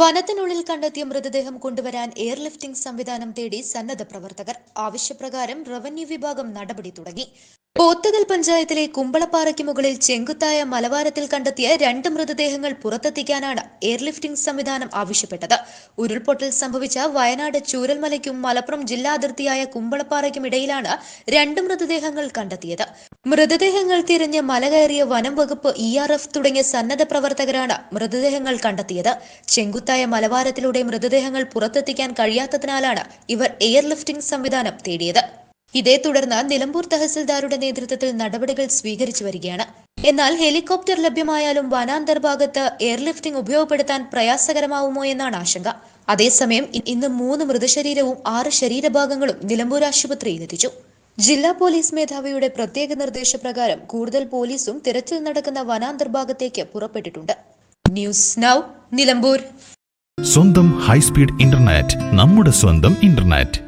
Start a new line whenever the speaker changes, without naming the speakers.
വനത്തിനുള്ളിൽ കണ്ടെത്തിയ മൃതദേഹം കൊണ്ടുവരാൻ എയർലിഫ്റ്റിംഗ് സംവിധാനം തേടി സന്നദ്ധ പ്രവർത്തകർ. ആവശ്യപ്രകാരം റവന്യൂ വിഭാഗം നടപടി തുടങ്ങി. പോത്തുകൽ പഞ്ചായത്തിലെ കുമ്പളപ്പാറയ്ക്ക് മുകളിൽ ചെങ്കുത്തായ മലവാരത്തിൽ കണ്ടെത്തിയ രണ്ട് മൃതദേഹങ്ങൾ പുറത്തെത്തിക്കാനാണ് എയർലിഫ്റ്റിംഗ് സംവിധാനം ആവശ്യപ്പെട്ടത്. ഉരുൾപൊട്ടൽ സംഭവിച്ച വയനാട് ചൂരൽമലയ്ക്കും മലപ്പുറം ജില്ലാ അതിർത്തിയായ കുമ്പളപ്പാറയ്ക്കും ഇടയിലാണ് രണ്ട് മൃതദേഹങ്ങൾ കണ്ടെത്തിയത്. മൃതദേഹങ്ങൾ തിരഞ്ഞ് മല കയറിയ വനം വകുപ്പ് ഇ ആർ എഫ് തുടങ്ങിയ സന്നദ്ധ പ്രവർത്തകരാണ് മൃതദേഹങ്ങൾ കണ്ടെത്തിയത്. ചെങ്കുത്തായ മലവാരത്തിലൂടെ മൃതദേഹങ്ങൾ പുറത്തെത്തിക്കാൻ കഴിയാത്തതിനാലാണ് ഇവർ എയർലിഫ്റ്റിംഗ് സംവിധാനം തേടിയത്. ഇതേ തുടർന്ന് നിലമ്പൂർ തഹസിൽദാരുടെ നേതൃത്വത്തിൽ നടപടികൾ സ്വീകരിച്ചു വരികയാണ്. എന്നാൽ ഹെലികോപ്റ്റർ ലഭ്യമായാലും വനാന്തർ ഭാഗത്ത് എയർലിഫ്റ്റിംഗ് ഉപയോഗപ്പെടുത്താൻ പ്രയാസകരമാവുമോ എന്നാണ് ആശങ്ക. അതേസമയം ഇന്ന് മൂന്ന് മൃതശരീരവും ആറ് ശരീരഭാഗങ്ങളും നിലമ്പൂർ ആശുപത്രിയിൽ എത്തിച്ചു. ജില്ലാ പോലീസ് മേധാവിയുടെ പ്രത്യേക നിർദ്ദേശപ്രകാരം കൂടുതൽ പോലീസും തിരച്ചിൽ നടക്കുന്ന വനാന്തർ ഭാഗത്തേക്ക് പുറപ്പെട്ടിട്ടുണ്ട്. News now Nilambur.
സ്വന്തം ഹൈസ്പീഡ് ഇന്റർനെറ്റ് നമ്മുടെ സ്വന്തം ഇന്റർനെറ്റ്.